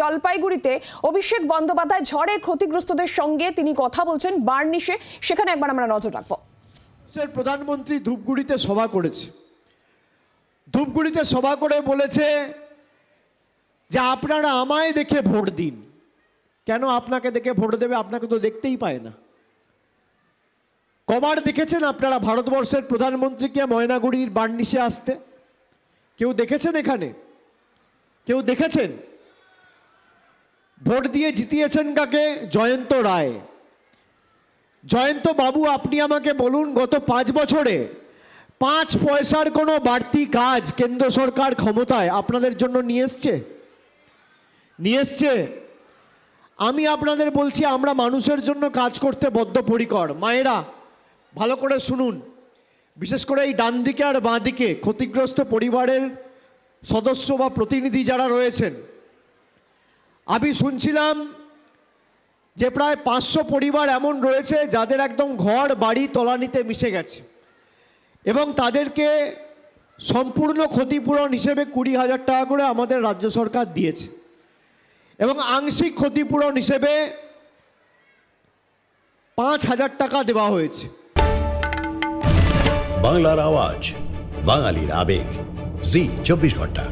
জলপাইগুড়িতে অভিষেক বন্দ্যোপাধ্যায় ঝড়ে ক্ষতিগ্রস্তদের সঙ্গে তিনি কথা বলছেন বার্নিশে। সেখানে একবার আমরা নজর রাখব। প্রধানমন্ত্রী ধূপগুড়িতে সভা করেছে। ধূপগুড়িতে সভা করে বলেছে যে আপনারা আমায় দেখে ভোট দিন। কেন আপনাকে দেখে ভোট দেবে? আপনাকে তো দেখতেই পায় না। কবার দেখেছেন আপনারা ভারতবর্ষের প্রধানমন্ত্রীকে ময়নাগুড়ির বার্নিশে আসতে? কেউ দেখেছেন এখানে? কেউ দেখেছেন? ভোট দিয়ে জিতিয়েছেন কাকে? জয়ন্ত রায়। জয়ন্ত বাবু, আপনি আমাকে বলুন, গত পাঁচ বছরে পাঁচ পয়সার কোনো বাড়তি কাজ কেন্দ্র সরকার ক্ষমতায় আপনাদের জন্য নিয়ে এসছে? নিয়ে এসছে? আমি আপনাদের বলছি, আমরা মানুষের জন্য কাজ করতে বদ্ধপরিকর। মায়েরা, ভালো করে শুনুন। বিশেষ করে এই ডান দিকে আর বাঁ দিকে ক্ষতিগ্রস্ত পরিবারের সদস্য বা প্রতিনিধি যারা রয়েছেন আমি শুনছিলাম যে প্রায় পাঁচশো পরিবার এমন রয়েছে যাদের একদম ঘর, বাড়ি, তলানিতে মিশে গেছে। এবং তাদেরকে সম্পূর্ণ ক্ষতিপূরণ হিসেবে কুড়ি হাজার টাকা করে আমাদের রাজ্য সরকার দিয়েছে। এবং আংশিক ক্ষতিপূরণ হিসেবে পাঁচ হাজার টাকা দেওয়া হয়েছে। বাংলার আওয়াজ, বাঙালির আবেগ। জি, চব্বিশ ঘণ্টা।